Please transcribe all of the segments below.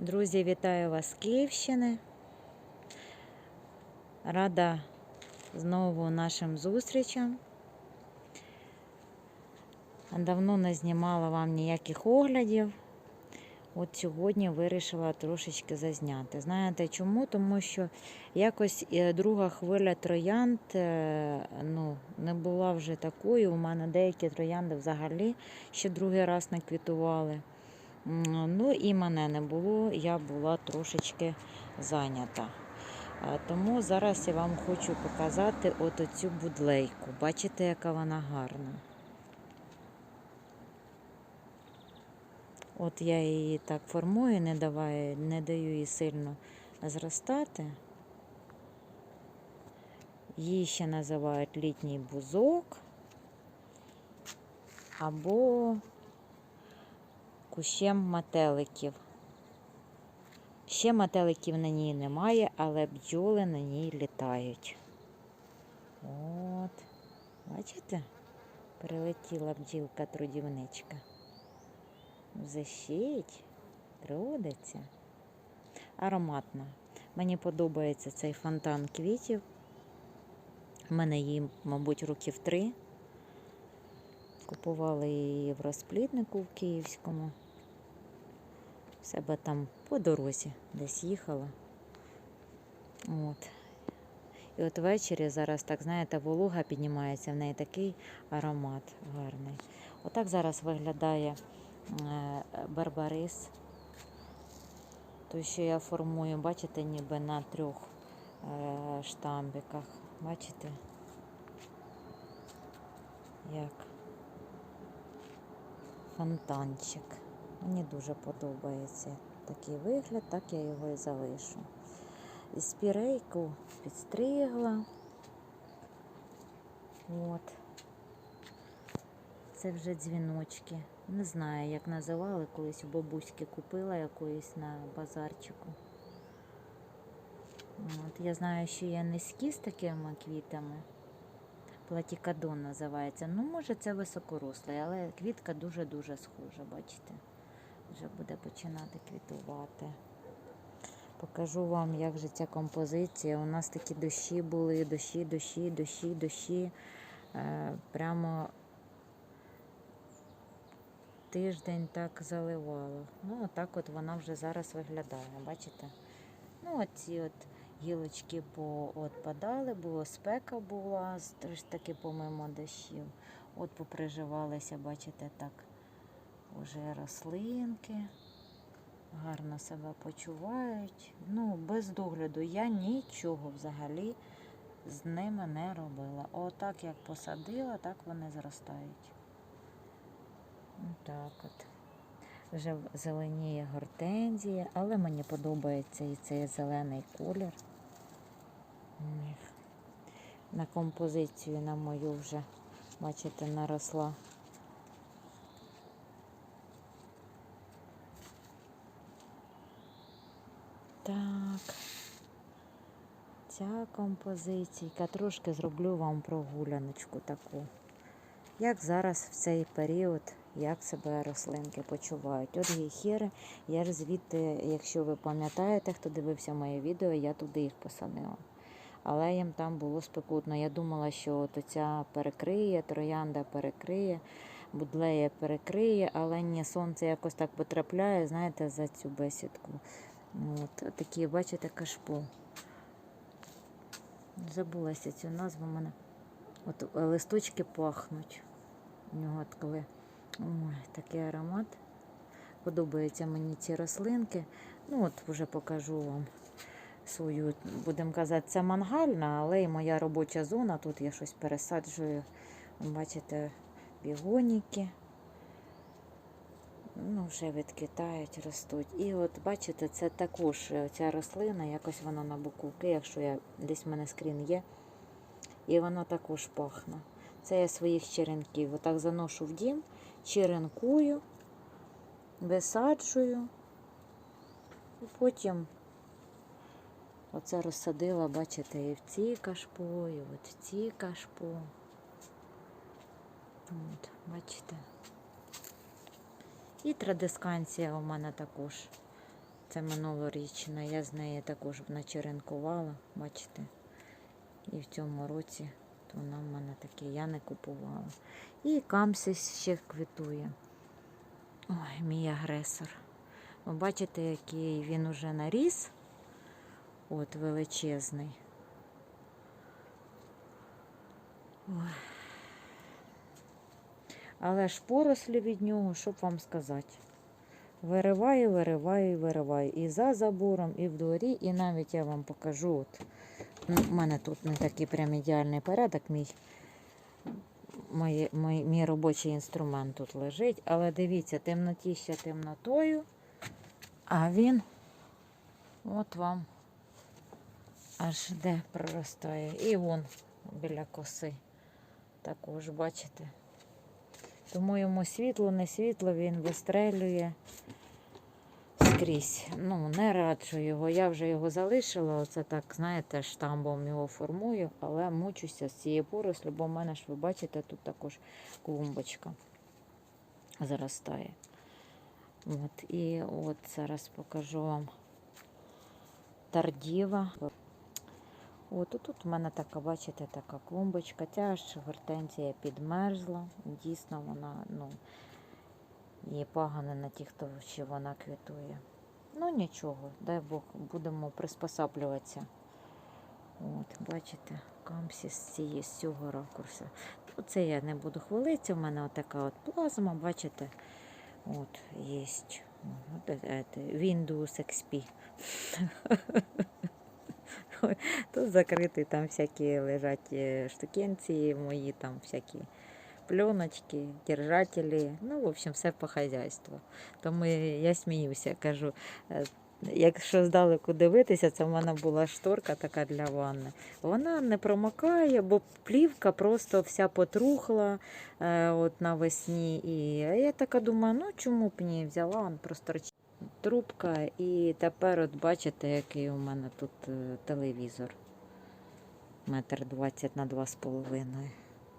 Друзі, вітаю вас з Київщини. Рада знову нашим зустрічам. Давно не знімала вам ніяких оглядів. От сьогодні вирішила трошечки зазняти. Знаєте чому? Тому що якось е, друга хвиля троянд е, ну, не була вже такою. У мене деякі троянди взагалі ще другий раз не квітували. Ну і мене не було, я була трошечки зайнята. Тому зараз я вам хочу показати от оцю будлейку. Бачите, яка вона гарна. От я її так формую, не, даваю, не даю їй сильно зростати. Її ще називають літній бузок або кущем метеликів. Ще метеликів на ній немає, але бджоли на ній літають. От, бачите? Прилетіла бджілка трудівничка. Защить, трудиться. Ароматна. Мені подобається цей фонтан квітів. У мене її, мабуть, років три. Купували її в розпліднику в Київському. Себе там по дорозі десь їхала. От. І от ввечері зараз, так знаєте, волога піднімається, в неї такий аромат гарний. Отак зараз виглядає е, барбарис. Той, що я формую, бачите, ніби на трьох е, штамбиках. Бачите? Як? фонтанчик. Мені дуже подобається такий вигляд, так я його і залишу. І спірейку підстригла. От. Це вже дзвіночки. Не знаю, як називали, колись у бабуськи купила якоїсь на базарчику. От. Я знаю, що є низькі з такими квітами. Платікадон називається. Ну, може, це високорослий, але квітка дуже-дуже схожа, бачите? Вже буде починати квітувати. Покажу вам, як же ця композиція. У нас такі дощі були, дощі, дощі, дощі, дощі. Е, прямо тиждень так заливало. Ну, отак от вона вже зараз виглядає, бачите? Ну, оці от гілочки поотпадали, було спека була, ж таки помимо дощів. От поприживалися, бачите, так уже рослинки. Гарно себе почувають. Ну, без догляду я нічого взагалі з ними не робила. Отак як посадила, так вони зростають. Так от. Вже зеленіє гортензія, але мені подобається і цей зелений колір. На композицію на мою вже, бачите, наросла. Так. Ця композиційка. Трошки зроблю вам прогуляночку таку. Як зараз в цей період, як себе рослинки почувають. От гейхери, я ж звідти, якщо ви пам'ятаєте, хто дивився моє відео, я туди їх посадила. Але їм там було спекутно. Я думала, що от оця перекриє, троянда перекриє, будлея перекриє, але ні, сонце якось так потрапляє, знаєте, за цю бесідку. От, такі, бачите, кашпо. Забулася цю назву в мене. От е, листочки пахнуть. У нього коли ой, такий аромат. Подобаються мені ці рослинки. Ну от вже покажу вам свою, будемо казати, це мангальна, але і моя робоча зона. Тут я щось пересаджую. Бачите, бігоніки. Ну, вже відкитають, ростуть. І от бачите, це також е, ця рослина, якось вона на буковки, якщо я десь в мене скрін є. І вона також пахне. Це я своїх черенків. Отак заношу в дім, черенкую, висаджую. І потім оце розсадила, бачите, і в ці кашпо, і от в ці кашпо. От, бачите. І традисканція у мене також Це минулорічна, я з неї також начеренкувала, бачите. І в цьому році вона в мене таке, я не купувала. І камсис ще квітує. Ой, мій агресор. Ви бачите, який він уже наріс. От величезний. Ой. Але ж порослі від нього, щоб вам сказати. Вириваю, вириваю, вириваю. І за забором, і в дворі, і навіть я вам покажу. От. Ну, У мене тут не такий прям ідеальний порядок. Мій, мій, мій, мій робочий інструмент тут лежить. Але дивіться, темнотіща темнотою, а він от вам аж де проростає. І вон біля коси. Також бачите. Тому йому світло, не світло, він вистрелює скрізь. Ну, не раджу його. Я вже його залишила. Оце так, знаєте, штамбом його формую, але мучуся з цією порослю, бо в мене ж ви бачите, тут також клумбочка заростає. От, і от зараз покажу вам тардіва. От тут у мене така, бачите, така клумбочка. Ця ж гортензія підмерзла. Дійсно, вона, ну, її погано на ті, хто ще вона квітує. Ну нічого, дай Бог, будемо приспосаблюватися. От, бачите, камсі з, цієї, з цього ракурсу. Це я не буду хвалитися, у мене отака от плазма, бачите, от є. Це, Windows XP. Тут закритий, там всякі лежать е, штукенці мої, там всякі пленочки, держателі. Ну, в общем, все по хазяйству. Тому я сміюся, кажу, е, якщо здалеку дивитися, це в мене була шторка така для ванни. Вона не промокає, бо плівка просто вся потрухла е, от навесні. І я така думаю, ну чому б ні взяла, он просто трубка. І тепер от бачите, який у мене тут е, телевізор. Метр двадцять на два з половиною.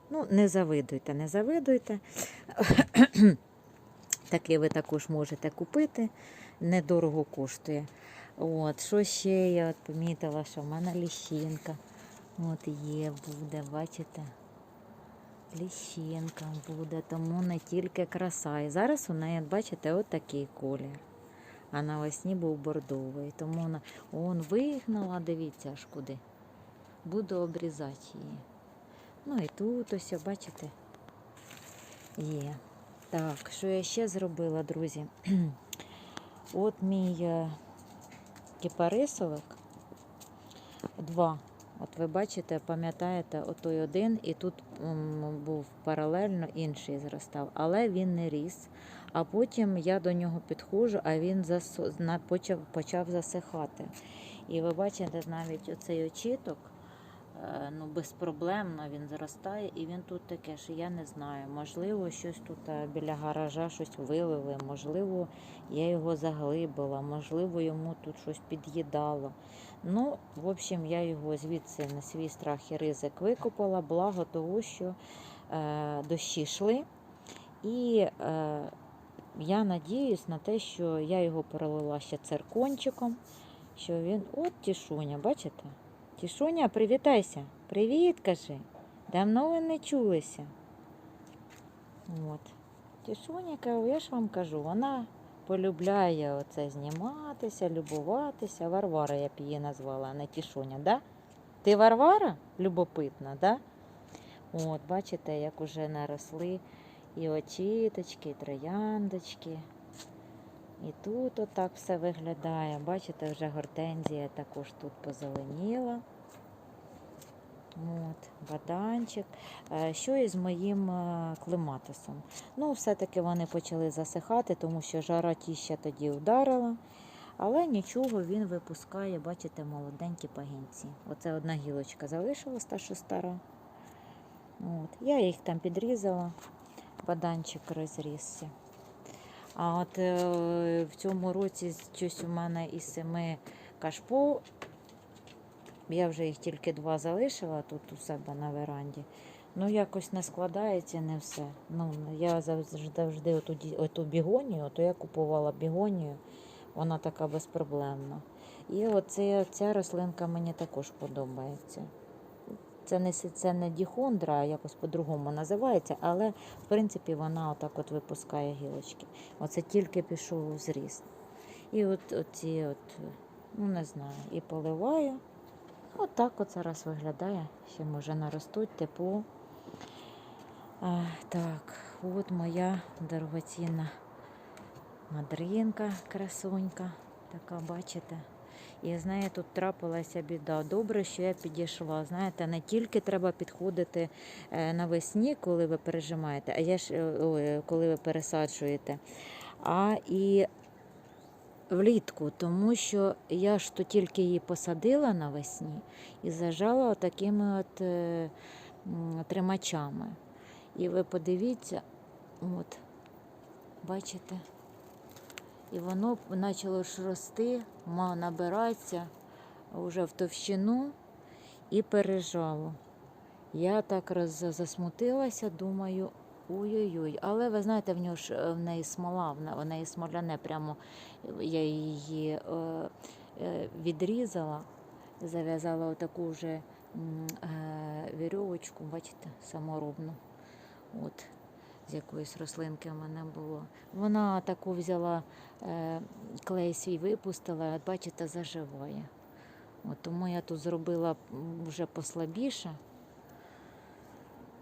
Ну, не завидуйте, не завидуйте. Такий ви також можете купити. Недорого коштує. От, що ще я помітила, що в мене ліщинка. От є, буде, бачите? Ліщинка буде, тому не тільки краса. І зараз у неї, бачите, от такий колір. А навесні був бордовий. Тому вона он вигнала, дивіться аж куди. Буду обрізати її. Ну і тут ось, бачите, є. Так, що я ще зробила, друзі? От мій е, кипарисовик. Два. От ви бачите, пам'ятаєте, отой один, і тут був паралельно інший зростав, але він не ріс. А потім я до нього підходжу, а він засу... почав, почав засихати. І ви бачите, навіть оцей очіток, ну, безпроблемно він зростає, і він тут таке, що я не знаю. Можливо, щось тут е, біля гаража щось вилили, можливо, я його заглибила, можливо, йому тут щось під'їдало. Ну, в общем, я його звідси на свій страх і ризик викопала, благо того, що е, дощі йшли. І е, я надіюсь на те, що я його перелила ще циркончиком, що він. От тішуня, бачите? Тішуня, привітайся. Привіт, кажи. Давно ви не чулися. От. Тішуня, я ж вам кажу, вона полюбляє оце зніматися, любуватися. Варвара я б її назвала, а не Тішуня, да? Ти Варвара? Любопитна, да? От, бачите, як уже наросли і очіточки, і трояндочки. І тут отак все виглядає. Бачите, вже гортензія також тут позеленіла. От, баданчик. Е, Що із моїм е, клематисом? Ну, все-таки вони почали засихати, тому що жара тіща тоді вдарила. Але нічого, він випускає, бачите, молоденькі пагінці. Оце одна гілочка залишилась, та що стара. От. Я їх там підрізала, баданчик розрісся. А от е, в цьому році щось у мене із семи кашпо. Я вже їх тільки два залишила тут у себе на веранді. Ну, якось не складається не все. Ну, я завжди оту, оту бігонію, то я купувала бігонію. Вона така безпроблемна. І оце, ця рослинка мені також подобається. Це не, це не діхондра, якось по-другому називається, але в принципі вона отак от випускає гілочки. Оце тільки пішов у зріст. І от оці от, ну не знаю, і поливаю. Отак от зараз виглядає. Ще може наростуть тепло. А, так, от моя дорогоцінна мадринка, красунька, така, бачите. І з нею тут трапилася біда. Добре, що я підійшла. Знаєте, не тільки треба підходити е, навесні, коли ви пережимаєте, а я ж е, коли ви пересаджуєте, а і влітку, тому що я ж то тільки її посадила навесні і зажала такими от е, тримачами. І ви подивіться, от, бачите, і воно почало ж рости, набиратися вже в товщину і пережало. Я так роз засмутилася, думаю, ой-ой-ой. Але ви знаєте, в нього ж е, в неї смола, в неї смоляне, прямо я її е, е, відрізала, зав'язала отаку вже е, вірьовочку, бачите, саморобну. От, з якоїсь рослинки в мене було. Вона таку взяла, е, клей свій випустила, от бачите, заживає. От, тому я тут зробила вже послабіше.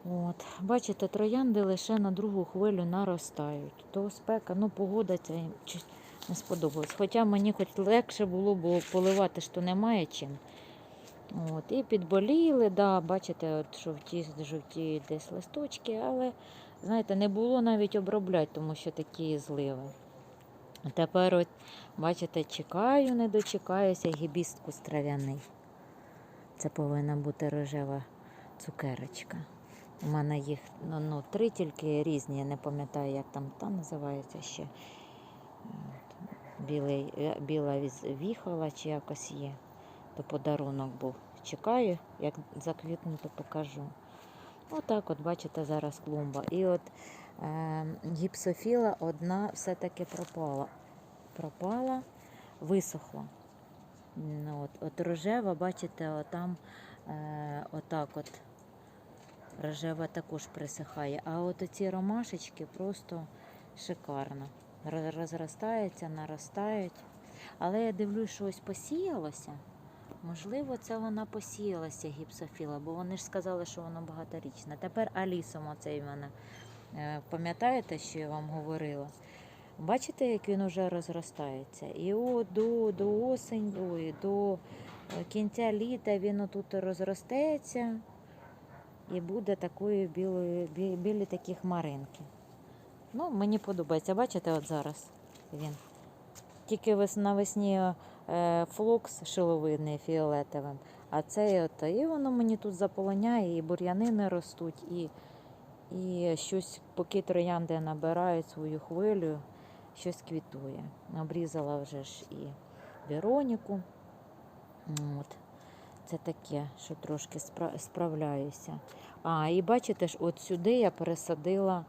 От, бачите, троянди лише на другу хвилю наростають. То спека, ну погода ця їм не сподобалась. Хоча мені хоч легше було, бо поливати то немає чим. От, і підболіли, да, бачите, от жовті, жовті десь листочки, але знаєте, не було навіть обробляти, тому що такі зливи. Тепер, от, бачите, чекаю, не дочекаюся гібістку трав'яний. Це повинна бути рожева цукерочка. У мене їх ну, ну, три тільки різні, я не пам'ятаю, як там та називається ще. От, Білий, е, біла віхола чи якось є. То подарунок був. Чекаю, як заквітну, то покажу. Отак, от, бачите, зараз клумба. І от е, гіпсофіла одна все-таки пропала. Пропала, висохла. Ну, от, от рожева, бачите, отам е, отак от. Рожева також присихає. А от оці ромашечки просто шикарно. Роз- Розростаються, наростають. Але я дивлюсь, що ось посіялося. Можливо, це вона посіялася гіпсофіла, бо вони ж сказали, що воно багаторічне. Тепер алісом оцей мене. Е, Пам'ятаєте, що я вам говорила? Бачите, як він уже розростається? І от до, до осень, до е, кінця літа він отут розростається і буде такою білою, бі- білі такі хмаринки. Ну, мені подобається. Бачите, от зараз він. Тільки навесні флокс шиловидний фіолетовим, а цей от, і воно мені тут заполоняє, і бур'яни не ростуть, і, і щось, поки троянди набирають свою хвилю, щось квітує. Обрізала вже ж і Вероніку. От. Це таке, що трошки справляюся. А, і бачите ж, от сюди я пересадила,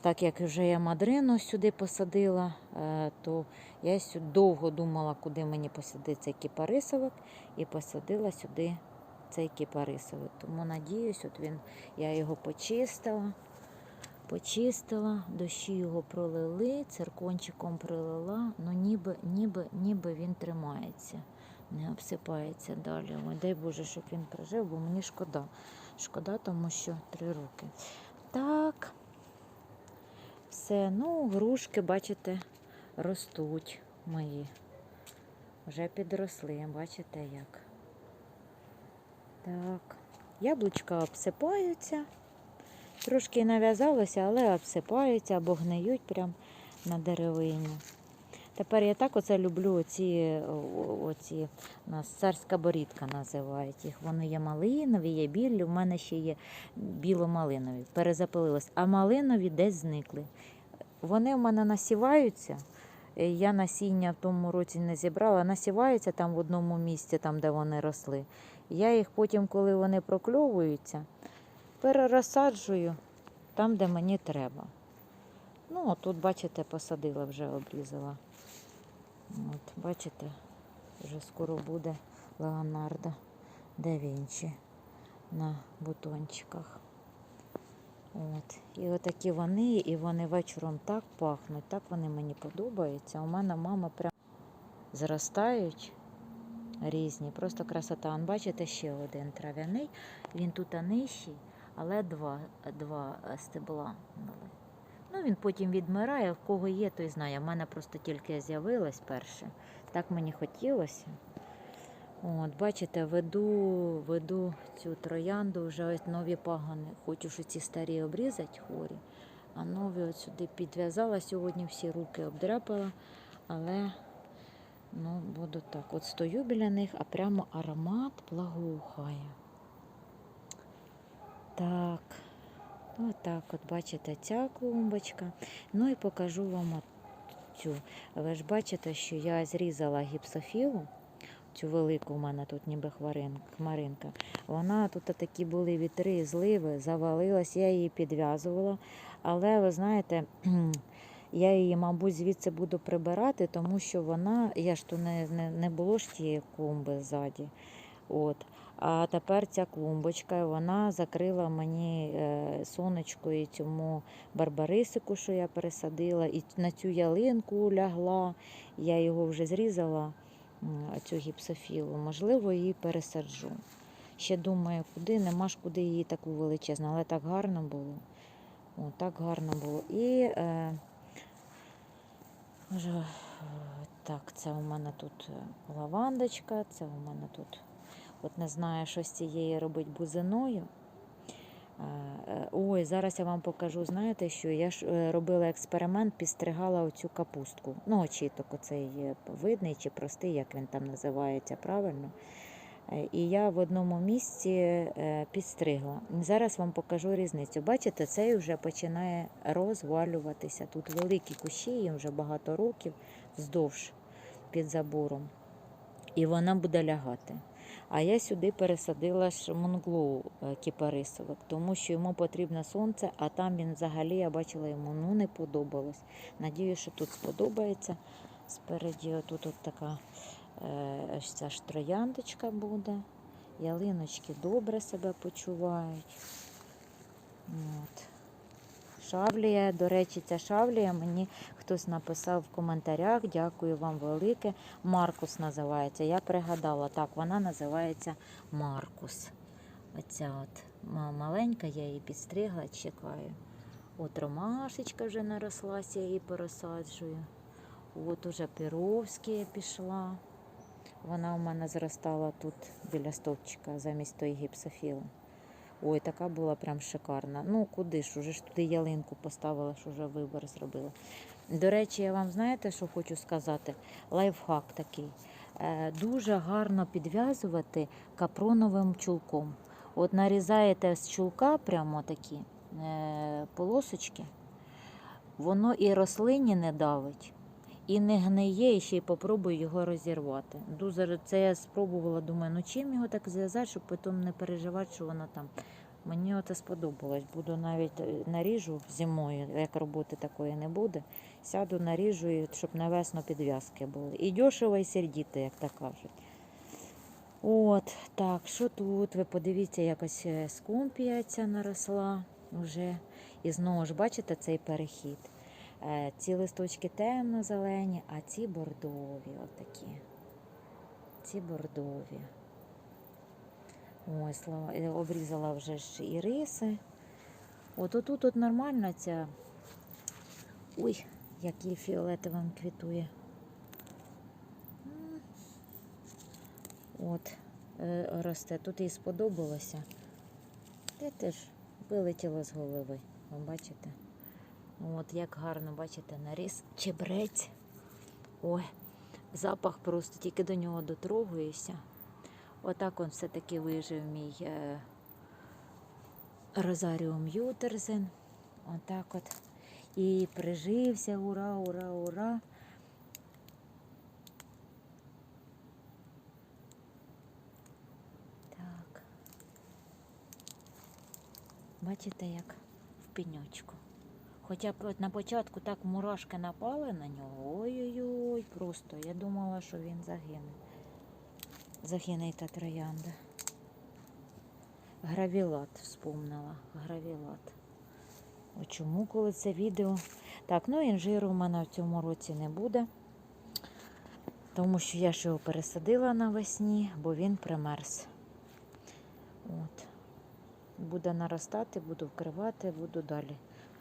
так як вже я мадрину сюди посадила, е, то я довго думала, куди мені посадити цей кіпарисовик, і посадила сюди цей кіпарисовик. Тому надіюсь, от він, я його почистила. Почистила, дощі його пролили, циркончиком пролила, ну ніби, ніби, ніби він тримається, не обсипається далі. Ой, дай Боже, щоб він прожив, бо мені шкода. Шкода, тому що три роки. Так, все, ну, грушки, бачите, ростуть мої. Вже підросли, бачите як. Так, яблучка обсипаються. Трошки нав'язалося, але обсипаються або гниють прямо на деревині. Тепер я так оце люблю оці, оці у нас царська борідка називають їх. Вони є малинові, є білі, в мене ще є біло-малинові. Перезапилилось. А малинові десь зникли. Вони в мене насіваються. Е, Я насіння в тому році не зібрала, насіваються там в одному місці, там, де вони росли. Я їх потім, коли вони прокльовуються, перерозсаджую там, де мені треба. Ну, тут, бачите, посадила вже, обрізала От, бачите, вже скоро буде Леонардо да Вінчі на бутончиках. От. І отакі вони, і вони вечором так пахнуть, так вони мені подобаються. У мене мама прям зростають різні, просто красота. Он, бачите, ще один трав'яний. Він тут нижчий, але два, два стебла. Ну, він потім відмирає, в кого є, той знає. У мене просто тільки з'явилось перше. Так мені хотілося. От, бачите, веду, веду цю троянду, вже ось нові пагани. Хочу що ці старі обрізати хворі, а нові от сюди підв'язала. Сьогодні всі руки обдряпала, але ну, буду так. От стою біля них, а прямо аромат благоухає. Так, отак, от бачите, ця клумбочка. Ну і покажу вам цю. Ви ж бачите, що я зрізала гіпсофілу цю велику у мене тут ніби хмаринка. Вона тут такі були вітри, зливи, завалилась, я її підв'язувала. Але ви знаєте, я її, мабуть, звідси буду прибирати, тому що вона, я ж то не, не, не було ж тієї клумби ззаді. От. А тепер ця клумбочка, вона закрила мені е, сонечко і цьому барбарисику, що я пересадила, і на цю ялинку лягла. Я його вже зрізала цю гіпсофілу, можливо, її пересаджу. Ще думаю, куди, нема ж куди її таку величезну, але так гарно було. О, так гарно було. І е, е, так, це у мене тут е, лавандочка, це у мене тут, от не знаю, що з цієї робить бузиною. Е, Ой, зараз я вам покажу, знаєте, що я ж е, робила експеримент, підстригала оцю капустку. Ну, очіток оцей е, видний чи простий, як він там називається правильно. І я в одному місці підстригла. Зараз вам покажу різницю. Бачите, цей вже починає розвалюватися. Тут великі кущі, їм вже багато років вздовж під забором. І вона буде лягати. А я сюди пересадила ж монглоу е, кіпарисовик, тому що йому потрібне сонце, а там він взагалі, я бачила, йому ну, не подобалось. Надію, що тут сподобається. Спереді тут от така е, ця ж трояндочка буде. Ялиночки добре себе почувають. От. Шавлія, до речі, ця шавлія мені хтось написав в коментарях. Дякую вам велике. Маркус називається. Я пригадала, так, вона називається Маркус. Оця от маленька, я її підстригла, чекаю. От ромашечка вже нарослася, я її пересаджую. От уже Піровська пішла. Вона у мене зростала тут біля стовпчика замість тої гіпсофіли. Ой, така була прям шикарна. Ну куди ж, уже ж туди ялинку поставила, що вже вибір зробила. До речі, я вам знаєте, що хочу сказати? Лайфхак такий. Е, дуже гарно підв'язувати капроновим чулком. От нарізаєте з чулка прямо такі е, полосочки, воно і рослині не давить, і не гниє, і ще й попробую його розірвати. Дуже це я спробувала, думаю, ну чим його так зв'язати, щоб потім не переживати, що воно там. Мені це сподобалось. Буду навіть е, наріжу зимою, як роботи такої не буде. Сяду, наріжу, щоб на весну підв'язки були. І дешево, і сердіти, як так кажуть. От, так, що тут? Ви подивіться, якось е, скумпія ця наросла вже. І знову ж бачите цей перехід. Е, Ці листочки темно-зелені, а ці бордові отакі. Ці бордові. Слава, е, обрізала вже ж і риси. От отут от нормально ця. Ой, який фіолетовим квітує. От, е, росте. Тут їй сподобалося. Те теж вилетіло з голови. Ви бачите? От як гарно, бачите, наріс чебрець. Ой, запах просто тільки до нього дотрогуєшся. Отак он все-таки вижив мій е, Розаріум Ютерзен. Отак от. І прижився, ура, ура, ура. Так. Бачите, як в пеньочку. Хоча б на початку так мурашки напали на нього. Ой-ой-ой, Ой, просто. Я думала, що він загине. Загине та троянда. Гравілат вспомнила. Гравілат. О, чому, коли це відео? Так, ну інжиру в мене в цьому році не буде. Тому що я ж його пересадила навесні, бо він примерз. От. Буде наростати, буду вкривати, буду далі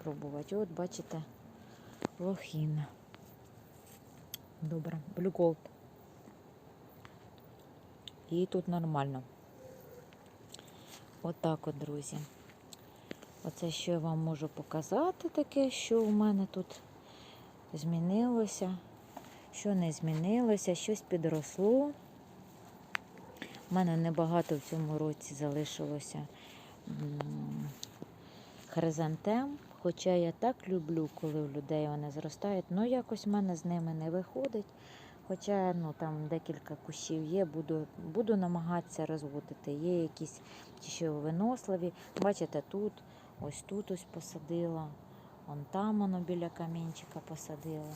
пробувати. От, бачите, лохіна. Добре, Blue Gold. І тут нормально. Отак от, друзі. Оце що я вам можу показати таке, що у мене тут змінилося, що не змінилося, щось підросло. У мене небагато в цьому році залишилося хризантем. Хоча я так люблю, коли у людей вони зростають. Ну, якось в мене з ними не виходить. Хоча ну, там декілька кущів є, буду, буду намагатися розводити. Є якісь ті, що виносливі. Бачите, тут, ось тут ось посадила, вон там воно біля камінчика посадила.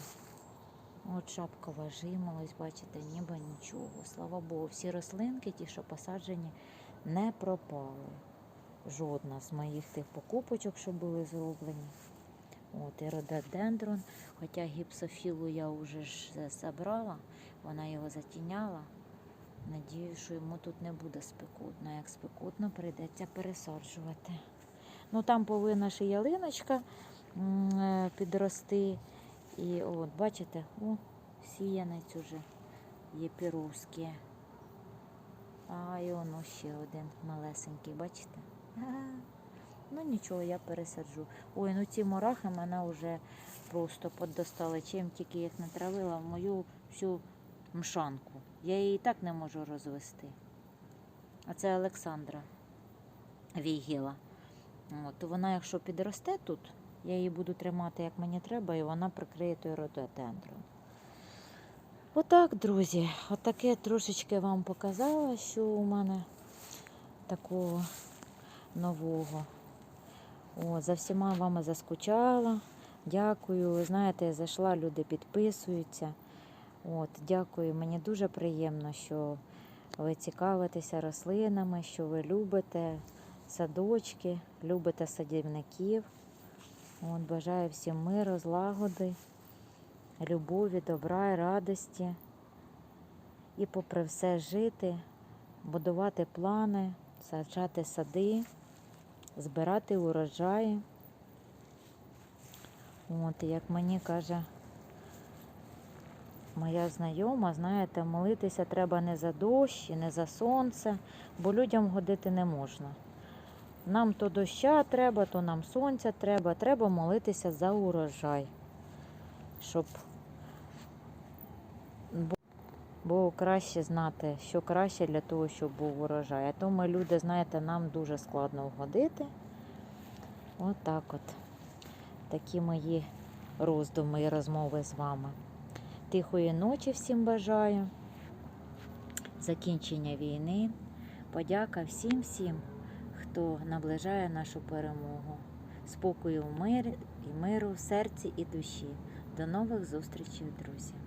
От шапкова жимолость, бачите, ніби нічого. Слава Богу, всі рослинки, ті, що посаджені, не пропали. Жодна з моїх тих покупочок, що були зроблені. От, і рододендрон, хоча гіпсофілу я вже ж забрала, вона його затіняла. Надію, що йому тут не буде спекутно. Як спекутно, прийдеться пересаджувати. Ну там повинна ще ялиночка е, підрости. І от, бачите, о, сіянець уже є. А і воно ще один малесенький, бачите? Ну нічого, я пересаджу. Ой, ну ці мурахи мене вже просто поддостали. Чим тільки їх не травила в мою всю мшанку. Я її і так не можу розвести. А це Олександра Вігіла. От, то вона, якщо підросте тут, я її буду тримати, як мені треба, і вона прикриє той рододендрон. Отак, друзі, отаке трошечки вам показала, що у мене такого нового. О, за всіма вами заскучала. Дякую. Ви знаєте, зайшла, люди підписуються. От, дякую. Мені дуже приємно, що ви цікавитеся рослинами, що ви любите садочки, любите садівників. От, бажаю всім миру, злагоди, любові, добра і радості. І попри все жити, будувати плани, саджати сади, збирати урожаї. От, як мені каже моя знайома, знаєте, молитися треба не за дощ і не за сонце, бо людям годити не можна. Нам то доща треба, то нам сонця треба. Треба молитися за урожай, щоб було краще знати, що краще для того, щоб був урожай. А то ми люди, знаєте, нам дуже складно вгодити. Отак от, Такі мої роздуми і розмови з вами. Тихої ночі всім бажаю. Закінчення війни. Подяка всім всім, хто наближає нашу перемогу. Спокою мир і миру в серці і душі. До нових зустрічей, друзі!